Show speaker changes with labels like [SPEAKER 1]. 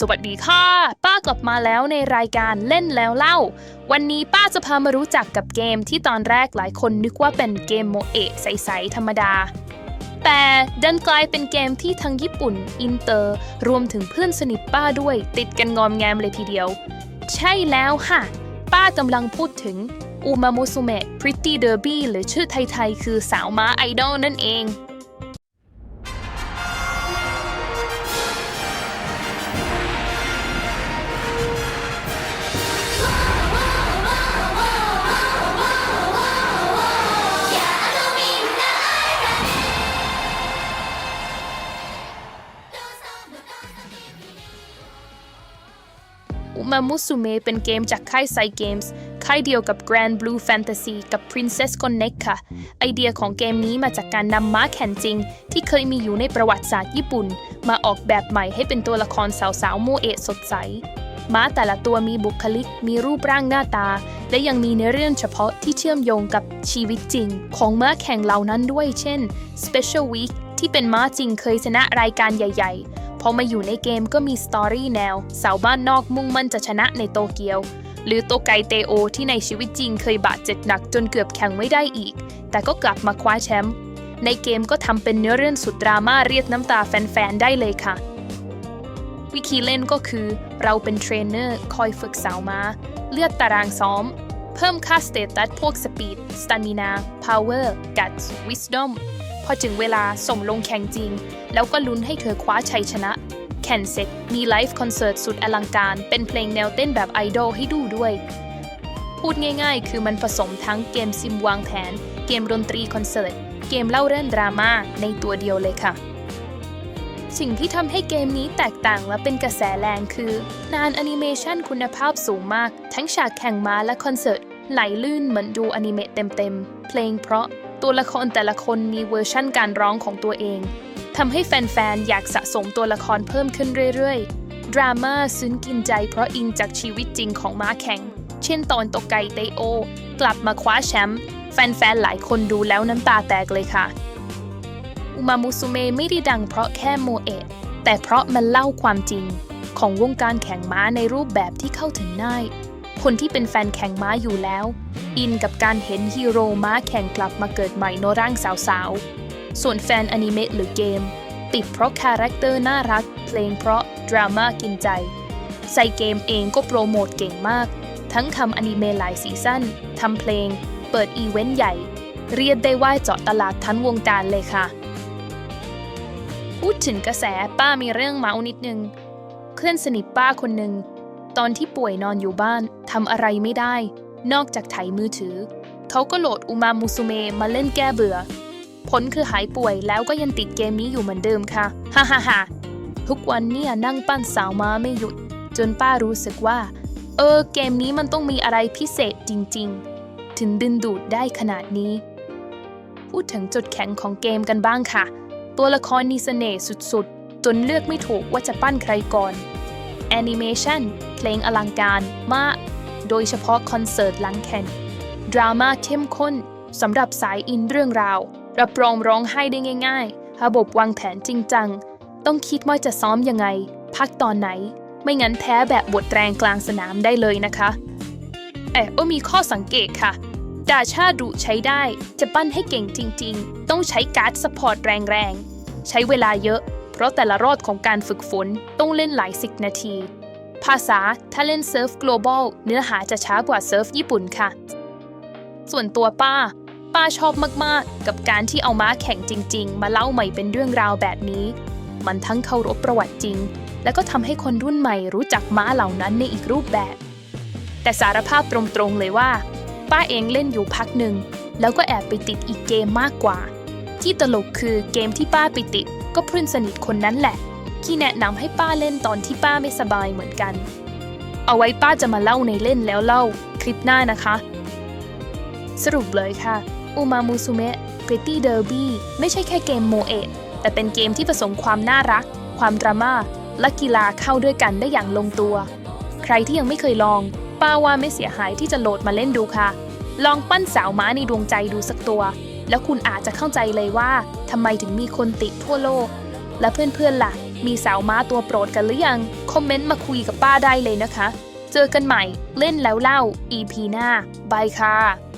[SPEAKER 1] สวัสดีค่ะ ป้ากลับมาแล้วในรายการเล่นแล้วเล่า วันนี้ป้าจะพามารู้จักกับเกมที่ตอนแรกหลายคนนึกว่าเป็นเกมโมเอะใสๆธรรมดา แต่ดันกลายเป็นเกมที่ทั้งญี่ปุ่น อินเตอร์ รวมถึงเพื่อนสนิทป้าด้วย ติดกันงอมแงมเลยทีเดียว ใช่แล้วค่ะ ป้ากำลังพูดถึงอุมาโมุสุเมะ Pretty Derby หรือชื่อไทยๆคือสาวม้าไอดอลนั่นเอง มามุสุเมเป็นเกมจากค่ายไซเกมส์ค่ายเดียวกับ Grand Blue Fantasy กับ Princess Connect ค่ะ ไอเดียของเกมนี้มาจากการนำม้าแข่งจริง ที่เคยมีอยู่ในประวัติศาสตร์ญี่ปุ่น มาออกแบบใหม่ให้เป็นตัวละครสาวๆโมเอะสดใส ม้าแต่ละตัวมีบุคลิก มีรูปร่างหน้าตา และยังมีเนื้อเรื่องเฉพาะที่เชื่อมโยงกับชีวิตจริง ของม้าแข่งเหล่านั้นด้วย เช่น Special Week ที่เป็นม้าจริงเคยชนะรายการใหญ่ ๆ พอมาอยู่ในเกมก็มีสตอรี่แนว สาวบ้านนอกมุ่งมั่นจะชนะในโตเกียว หรือโตไกเตโอที่ในชีวิตจริงเคยบาดเจ็บหนักจนเกือบแข่งไม่ได้อีก แต่ก็กลับมาคว้าแชมป์ในเกมก็ทำเป็นเนื้อเรื่องสุดดราม่าเรียกน้ำตาแฟนๆได้เลยค่ะ วิธีเล่นก็คือเราเป็นเทรนเนอร์คอยฝึกสาวมา้า เลือกตารางซ้อม เพิ่มค่าสเตตัสพวกสปีดสตามินาพาวเวอร์กัตวิสดอม อถึงเวลาส่งลงแข่งจริง แล้วก็ลุ้นให้เธอคว้าชัยชนะแข่งเสร็จมีไลฟ์คอนเสิร์ตสุดอลังการ เป็นเพลงแนวเต้นแบบไอดอลให้ดูด้วย พูดง่ายๆ คือมันผสมทั้งเกมซิมวางแผน เกมดนตรีคอนเสิร์ต เกมเล่าเรื่องดราม่าในตัวเดียวเลยค่ะ สิ่งที่ทำให้เกมนี้แตกต่างและเป็นกระแสแรงคือนานแอนิเมชันคุณภาพสูงมาก ทั้งฉากแข่งม้าและคอนเสิร์ตไหลลื่นเหมือนดูอนิเมะเต็มๆ เพลงเพราะ ตัวละครแต่ละคนมีเวอร์ชั่นการร้องของตัวเองทำให้แฟนๆ อยากสะสมตัวละครเพิ่มขึ้นเรื่อยๆ ดราม่าซึ้งกินใจเพราะอิงจากชีวิตจริงของม้าแข่ง เช่นตอนโตไกเตโอ กลับมาคว้าแชมป์แฟนๆ หลายคนดูแล้วน้ำตาแตกเลยค่ะ อุมามุสุเมไม่ได้ดังเพราะแค่โมเอะแต่เพราะมันเล่าความจริง ของวงการแข่งม้าในรูปแบบที่เข้าถึงง่าย คนที่เป็นแฟนแข่งม้าอยู่แล้ว อินกับการเห็นฮีโร่ม้าแข่งกลับมาเกิดใหม่ในร่างสาวๆ ส่วนแฟนอนิเมะหรือเกม ติดเพราะคาแรคเตอร์น่ารัก เพลงเพราะ ดราม่ากินใจ ใส่เกมเองก็โปรโมทเก่งมาก ทั้งทำอนิเมะหลายซีซั่นทำเพลง เปิดอีเวนต์ใหญ่ เรียกได้ว่าเจาะตลาดทั้งวงการเลยค่ะ พูดถึงกระแสป้ามีเรื่องเมาส์นิดนึงเพื่อนสนิทป้าคนหนึ่ง ตอนที่ป่วยนอนอยู่บ้านทำอะไรไม่ได้ นอกจากไถมือถือ เขาก็โหลดอุมามุสุเมมาเล่นแก้เบื่อ ผลคือหายป่วยแล้วก็ยังติดเกมนี้อยู่เหมือนเดิมค่ะ ฮ่าฮ่าฮ่าทุกวันเนี่ยนั่งปั้นสาวม้าไม่หยุด จนป้ารู้สึกว่า เออ เกมนี้มันต้องมีอะไรพิเศษจริง ๆ ถึงดึงดูดได้ขนาดนี้ พูดถึงจุดแข็งของเกมกันบ้างค่ะ ตัวละครมีเสน่ห์สุดๆ จนเลือกไม่ถูกว่าจะปั้นใครก่อน แอนิเมชันเพลงอลังการมาก โดยเฉพาะคอนเสิร์ตหลังแข่งดราม่าเข้มข้นสำหรับสายอินเรื่องราว รับรองร้องไห้ได้ง่ายๆ ระบบวางแผนจริงจัง ต้องคิดว่าจะซ้อมยังไง พักตอนไหน ไม่งั้นแพ้แบบบทแรงกลางสนามได้เลยนะคะเอ๊ะก็มีข้อสังเกตค่ะดาชาดุใช้ได้ จะปั้นให้เก่งจริง ๆ ต้องใช้การ์ดสปอร์ตแรงๆ ใช้เวลาเยอะ ราะแต่ละรอบของการฝึกฝนต้องเล่นหลายสิบนาที ภาษาถ้าเล่นเซิร์ฟ global เนื้อหาจะช้ากว่าเซิร์ฟญี่ปุ่นค่ะ ส่วนตัวป้า ป้าชอบมากๆ กับการที่เอาม้าแข่งจริง ๆ มาเล่าใหม่เป็นเรื่องราวแบบนี้ มันทั้งเคารพประวัติจริง และก็ทำให้คนรุ่นใหม่รู้จักม้าเหล่านั้นในอีกรูปแบบ แต่สารภาพตรงๆเลยว่า ป้าเองเล่นอยู่พักหนึ่งแล้วก็แอบไปติดอีกเกมมากกว่า ที่ตลกคือเกมที่ป้าไปติด ก็เพื่อนสนิทคนนั้นแหละ ที่แนะนำให้ป้าเล่นตอนที่ป้าไม่สบายเหมือนกัน เอาไว้ป้าจะมาเล่าในเล่นแล้วเล่าคลิปหน้านะคะ สรุปเลยค่ะอุมามุสุเมะ Pretty Derby ไม่ใช่แค่เกมโมเอะแต่เป็นเกมที่ผสมความน่ารัก ความดราม่าและกีฬาเข้าด้วยกันได้อย่างลงตัว ใครที่ยังไม่เคยลอง ป้าว่าไม่เสียหายที่จะโหลดมาเล่นดูค่ะ ลองปั้นสาวม้าในดวงใจดูสักตัว แล้วคุณอาจจะเข้าใจเลยว่าทำไมถึงมีคนติดทั่วโลก และเพื่อนๆล่ะ มีสาวม้าตัวโปรดกันหรือยัง คอมเมนต์มาคุยกับป้าได้เลยนะคะ เจอกันใหม่เล่นแล้วเล่า EP หน้าบายค่ะ